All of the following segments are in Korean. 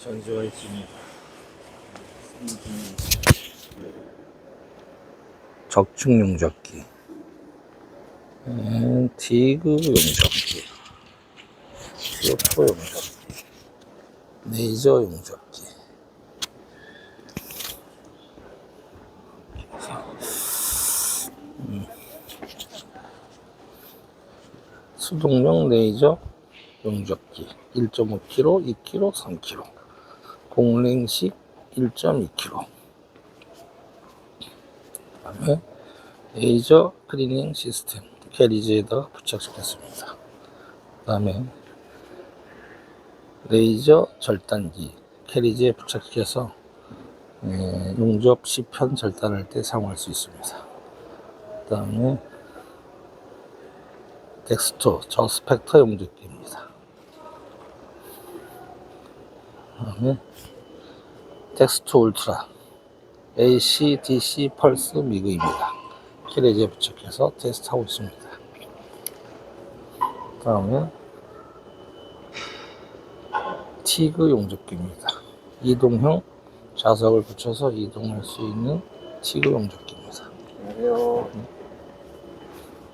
전지와 있습니다. 용접기, 음, 디그 용접기, TF 용접기, 레이저 용접기. 음. 수동용 레이저 용접기 1.5kg, 2kg, 3kg 공랭식 1.2kg 그 다음에 레이저 클리닝 시스템 캐리지에다가 부착시켰습니다. 그 다음에 레이저 절단기 캐리지에 부착시켜서 예, 용접 시편 절단할 때 사용할 수 있습니다. 그 다음에 덱스토 저 스펙터 용접기입니다 그 다음에 텍스트 울트라 AC, DC 펄스 미그입니다. 키레지에 부착해서 테스트하고 있습니다. 다음에 티그 용접기입니다. 이동형 자석을 붙여서 이동할 수 있는 티그 용접기입니다. 안녕하세요.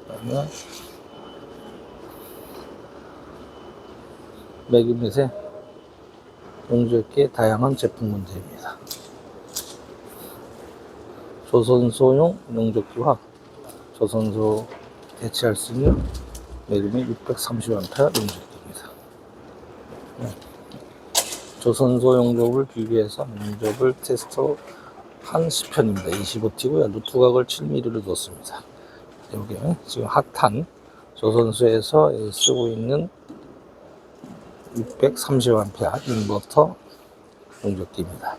그다음에 매그넷의 용접기의 다양한 제품 문제입니다. 조선소용 용접기와 조선소 대체할 수 있는 매그넷 630A 용접기입니다. 네. 조선소 용접을 비교해서 용접을 테스트 한 10편입니다. 25T고요. 루트각을 7mm로 뒀습니다. 여기는 지금 핫한 조선소에서 쓰고 있는 630A 인버터 용접기입니다.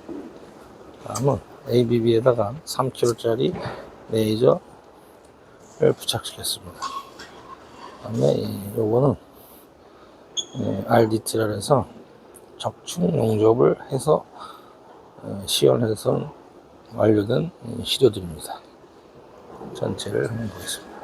다음은 ABB에다가 3kg짜리 레이저를 부착시켰습니다. 다음에 이- 요거는 RDT라 해서 적충 용접을 해서 어, 시연해서 완료된 이 시료들입니다. 전체를 한번 보겠습니다.